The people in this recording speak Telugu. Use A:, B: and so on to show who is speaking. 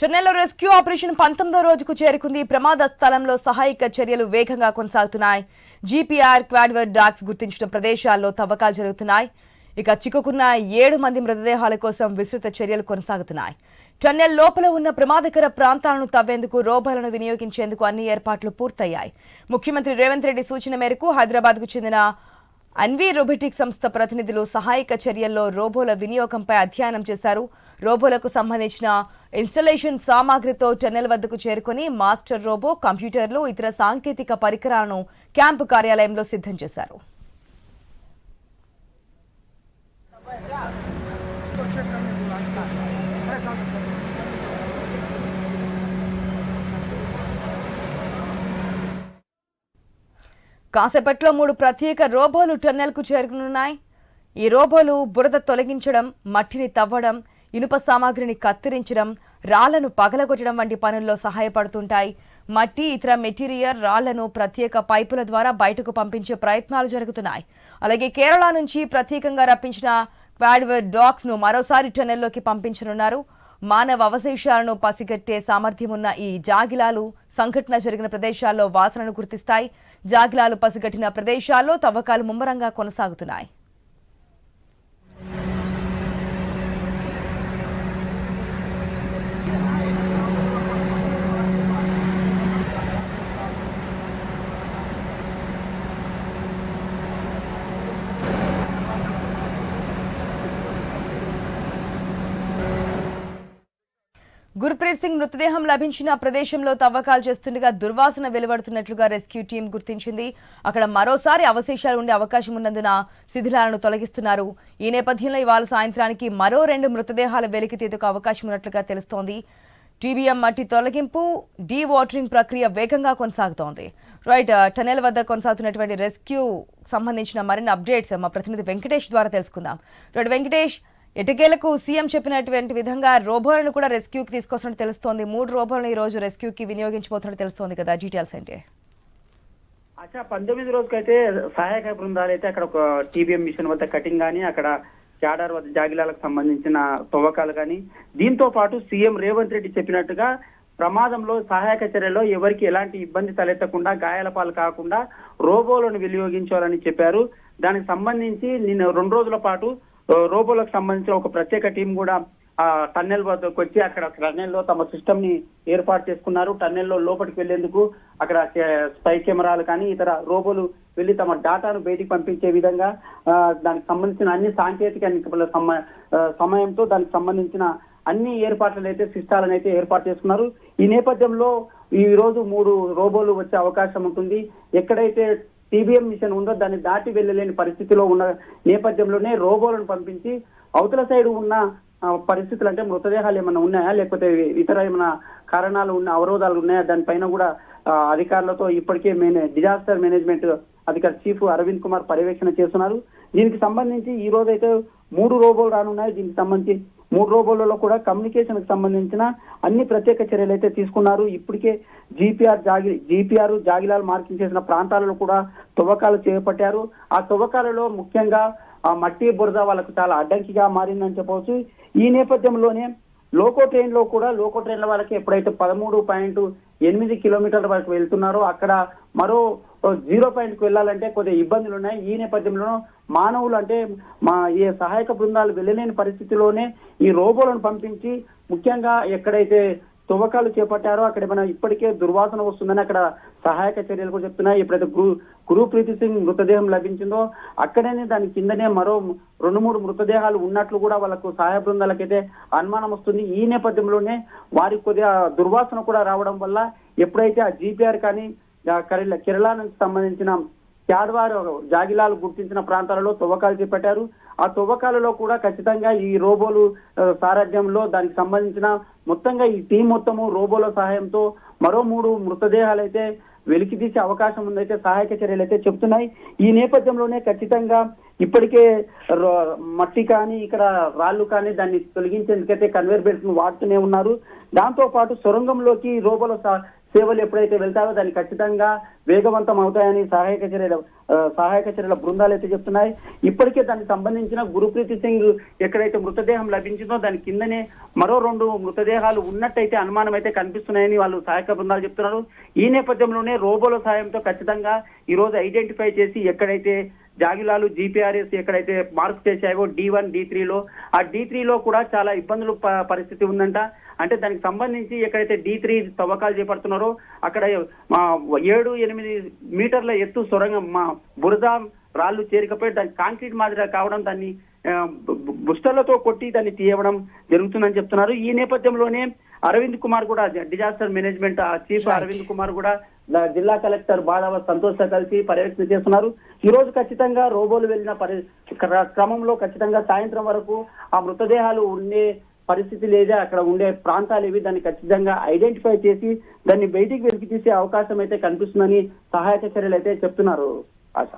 A: చెన్నైలో రెస్క్యూ ఆపరేషన్ పంతొమ్మిదో రోజుకు చేరుకుంది. ప్రమాద స్థలంలో సహాయక చర్యలు వేగంగా కొనసాగుతున్నాయి. జీపీఆర్ క్వాడ్వర్ డాక్స్ గుర్తించిన ప్రదేశాల్లో తవ్వకాలు జరుగుతున్నాయి. ఇక చిక్కుకున్న ఏడు మంది మృతదేహాల కోసం విస్తృత చర్యలు కొనసాగుతున్నాయి. టన్నెల్ లోపల ఉన్న ప్రమాదకర ప్రాంతాలను తవ్వేందుకు రోబోలను వినియోగించేందుకు అన్ని ఏర్పాట్లు పూర్తయ్యాయి. ముఖ్యమంత్రి రేవంత్ రెడ్డి సూచన మేరకు హైదరాబాద్కు చెందిన అన్వీ రోబోటిక్ సంస్థ ప్రతినిధులు సహాయక చర్యల్లో రోబోల వినియోగంపై అధ్యయనం చేశారు. రోబోలకు సంబంధించిన ఇన్స్టలేషన్ సామాగ్రితో టెన్నెల్ వద్దకు చేరుకుని మాస్టర్ రోబో కంప్యూటర్లు ఇతర సాంకేతిక పరికరాలను క్యాంపు కార్యాలయంలో సిద్ధం చేశారు. కాసేపట్లో మూడు ప్రత్యేక రోబోలు టన్నెల్కు చేరుకున్నాయి ఈ రోబోలు బురద తొలగించడం మట్టిని తవ్వడం ఇనుప సామాగ్రిని కత్తిరించడం రాళ్ళను పగలగొట్టడం వంటి పనుల్లో సహాయపడుతుంటాయి. మట్టి ఇతర మెటీరియల్ రాళ్ళను ప్రత్యేక పైపుల ద్వారా బయటకు పంపించే ప్రయత్నాలు జరుగుతున్నాయి. అలాగే కేరళ నుంచి ప్రత్యేకంగా రప్పించిన క్వాడ్వర్ డాగ్స్ను మరోసారి టనెల్లోకి పంపించనున్నారు. మానవ అవశేషాలను పసిగట్టే సామర్థ్యం ఉన్న ఈ జాగిలాలు సంఘటన జరిగిన ప్రదేశాల్లో వాసనను గుర్తిస్తాయి. జాగిలాలు పసిగట్టిన ప్రదేశాల్లో తవ్వకాలు ముమ్మరంగా కొనసాగుతున్నాయి. గుర్ప్రీత్ సింగ్ మృతదేహం లభించిన ప్రదేశంలో తవ్వకాలు చేస్తుండగా దుర్వాసన వెలువడుతున్నట్లుగా రెస్క్యూ టీం గుర్తించింది. అక్కడ మరోసారి అవశేషాలు ఉండే అవకాశం ఉన్నందున శిథిలాలను తొలగిస్తున్నారు. ఈ నేపథ్యంలో ఇవాళ సాయంత్రానికి మరో రెండు మృతదేహాల వెలికితీతకు అవకాశం ఉన్నట్లుగా తెలుస్తోంది. టీబీఎం మట్టి తొలగింపు డీ వాటరింగ్ ప్రక్రియ వేగంగా కొనసాగుతోంది. రైట్ టనెల్ వద్ద కొనసాగుతున్నటువంటి రెస్క్యూ సంబంధించిన మరిన్ని అప్డేట్స్ మా ప్రతినిధి వెంకటేష్ ద్వారా తెలుసుకుందాం. రైట్ వెంకటేష్ ఎటుకేలకు సీఎం చెప్పినటువంటి విధంగా రోబోలను కూడా రెస్క్యూకి తీసుకొస్తున్నట్టు తెలుస్తోంది. మూడు రోబోలను ఈ రోజు రెస్క్యూకి వినియోగించబోతున్నట్టు తెలుస్తోంది కదా డీటెయిల్స్ అంటే.
B: అచ్చా పంతొమ్మిది రోజుకైతే సహాయక బృందాలు అయితే అక్కడ ఒక టీబీఎం మిషన్ వద్ద కటింగ్ కానీ అక్కడ చాడార్ వద్ద జాగిలాలకు సంబంధించిన తవ్వకాలు కానీ దీంతో పాటు సీఎం రేవంత్ రెడ్డి చెప్పినట్టుగా ప్రమాదంలో సహాయక చర్యలో ఎవరికి ఎలాంటి ఇబ్బంది తలెత్తకుండా గాయాల పాలు కాకుండా రోబోలను వినియోగించాలని చెప్పారు. దానికి సంబంధించి నిన్న రెండు రోజుల పాటు రోబోలకు సంబంధించిన ఒక ప్రత్యేక టీం కూడా ఆ టన్నెల్ వద్దకు వచ్చి అక్కడ టన్నెల్లో తమ సిస్టమ్ని ఏర్పాటు చేసుకున్నారు. టన్నెల్లో లోపలికి వెళ్ళేందుకు అక్కడ స్పై కెమెరాలు కానీ ఇతర రోబోలు వెళ్ళి తమ డాటాను బయటికి పంపించే విధంగా దానికి సంబంధించిన అన్ని సాంకేతిక సమ- సమయంతో దానికి సంబంధించిన అన్ని ఏర్పాట్లను అయితే సిస్టాలను అయితే ఏర్పాటు చేసుకున్నారు. ఈ నేపథ్యంలో ఈ రోజు మూడు రోబోలు వచ్చే అవకాశం ఉంటుంది. ఎక్కడైతే టీబీఎం మిషన్ ఉందో దాన్ని దాటి వెళ్ళలేని పరిస్థితిలో ఉన్న నేపథ్యంలోనే రోబోలను పంపించి అవతల సైడ్ ఉన్న పరిస్థితులు అంటే మృతదేహాలు ఏమైనా ఉన్నాయా? లేకపోతే ఇతర ఏమైనా కారణాలు ఉన్న అవరోధాలు ఉన్నాయా? దానిపైన కూడా అధికారులతో ఇప్పటికే మేనే డిజాస్టర్ మేనేజ్మెంట్ అధికారి చీఫ్ అరవింద్ కుమార్ పర్యవేక్షణ చేస్తున్నారు. దీనికి సంబంధించి ఈ రోజైతే మూడు రోబోలు రానున్నాయి. దీనికి సంబంధించి మూడు రోజులలో కూడా కమ్యూనికేషన్కి సంబంధించిన అన్ని ప్రత్యేక చర్యలు అయితే తీసుకున్నారు. ఇప్పటికే జీపీఆర్ జాగి జీపీఆర్ జాగిలాలు మార్కింగ్ చేసిన ప్రాంతాలలో కూడా తవ్వకాలు చేపట్టారు. ఆ తవ్వకాలలో ముఖ్యంగా ఆ మట్టి బురద వాళ్ళకు చాలా అడ్డంకిగా మారిందని చెప్పవచ్చు. ఈ నేపథ్యంలోనే లోకో ట్రైన్లో కూడా లోకో ట్రైన్ల వాళ్ళకి ఎప్పుడైతే పదమూడు పాయింట్ ఎనిమిది కిలోమీటర్ల వరకు వెళ్తున్నారో అక్కడ మరో జీరో పాయింట్కు వెళ్ళాలంటే కొద్దిగా ఇబ్బందులు ఉన్నాయి. ఈ నేపథ్యంలో మానవులు అంటే మా ఈ సహాయక బృందాలు వెళ్ళలేని పరిస్థితిలోనే ఈ రోబోలను పంపించి ముఖ్యంగా ఎక్కడైతే తువ్వకాలు చేపట్టారో అక్కడ మన ఇప్పటికే దుర్వాసన వస్తుందని అక్కడ సహాయక చర్యలు కూడా చెప్తున్నాయి. ఎప్పుడైతే గురు గురు ప్రీతి సింగ్ మృతదేహం లభించిందో అక్కడనే దాని కిందనే మరో రెండు మూడు మృతదేహాలు ఉన్నట్లు కూడా వాళ్ళకు సహాయ బృందాలకైతే అనుమానం వస్తుంది. ఈ నేపథ్యంలోనే వారికి కొద్దిగా దుర్వాసన కూడా రావడం వల్ల ఎప్పుడైతే ఆ జీపీఆర్ కానీ ఆ కేరళ నుంచి సంబంధించిన క్యాడ్వార్ జాగిలాలు గుర్తించిన ప్రాంతాలలో తవ్వకాలు చేపట్టారు. ఆ తవ్వకాలలో కూడా ఖచ్చితంగా ఈ రోబోలు సారథ్యంలో దానికి సంబంధించిన మొత్తంగా ఈ టీం మొత్తము రోబోల సహాయంతో మరో మూడు మృతదేహాలు అయితే వెలికి తీసే అవకాశం ఉందైతే సహాయక చర్యలు అయితే చెప్తున్నాయి ఈ నేపథ్యంలోనే ఖచ్చితంగా ఇప్పటికే మట్టి కానీ ఇక్కడ రాళ్ళు కానీ దాన్ని తొలగించేందుకైతే కన్వేర్ బెల్ట్ను వాడుతూనే ఉన్నారు. దాంతో పాటు సొరంగంలోకి రోబోల సేవలు ఎప్పుడైతే వెళ్తారో దాన్ని ఖచ్చితంగా వేగవంతం అవుతాయని సహాయక చర్యల సహాయక చర్యల బృందాలు అయితే చెప్తున్నాయి. ఇప్పటికే దానికి సంబంధించిన గురుప్రీతి సింగ్ ఎక్కడైతే మృతదేహం లభించిందో దాని కిందనే మరో రెండు మృతదేహాలు ఉన్నట్టయితే అనుమానం అయితే కనిపిస్తున్నాయని వాళ్ళు సహాయక బృందాలు చెప్తున్నారు. ఈ నేపథ్యంలోనే రోబోల సాయంతో ఖచ్చితంగా ఈ రోజు ఐడెంటిఫై చేసి ఎక్కడైతే జాగిలాలు జీపీఆర్ఎస్ ఎక్కడైతే మార్క్ చేశాయో డి వన్ డి త్రీలో ఆ డి త్రీలో కూడా చాలా ఇబ్బందులు ప- పరిస్థితి ఉందంట. అంటే దానికి సంబంధించి ఎక్కడైతే డి త్రీ తవ్వకాలు చేపడుతున్నారో అక్కడ ఏడు ఎనిమిది మీటర్ల ఎత్తు సొరంగం మా బురద రాళ్ళు చేరికపోయి దాని కాంక్రీట్ మాదిరిగా కావడం దాన్ని బుస్టర్లతో కొట్టి దాన్ని తీయడం జరుగుతుందని చెప్తున్నారు ఈ నేపథ్యంలోనే అరవింద్ కుమార్ కూడా disaster management chief. Aravind Kumar కూడా జిల్లా కలెక్టర్ బాదావ సంతోష్ కలిసి పర్యవేక్షణ చేస్తున్నారు ఈ రోజు ఖచ్చితంగా రోబోలు వెళ్ళిన పరి క్ర- క్రమంలో ఖచ్చితంగా సాయంత్రం వరకు ఆ మృతదేహాలు ఉండే పరిస్థితి లేదా అక్కడ ఉండే ప్రాంతాలు ఏవి దాన్ని ఖచ్చితంగా ఐడెంటిఫై చేసి దాన్ని బయటికి వెలికి తీసే అవకాశం అయితే కనిపిస్తుందని సహాయక చర్యలు అయితే చెప్తున్నారు ఆశ.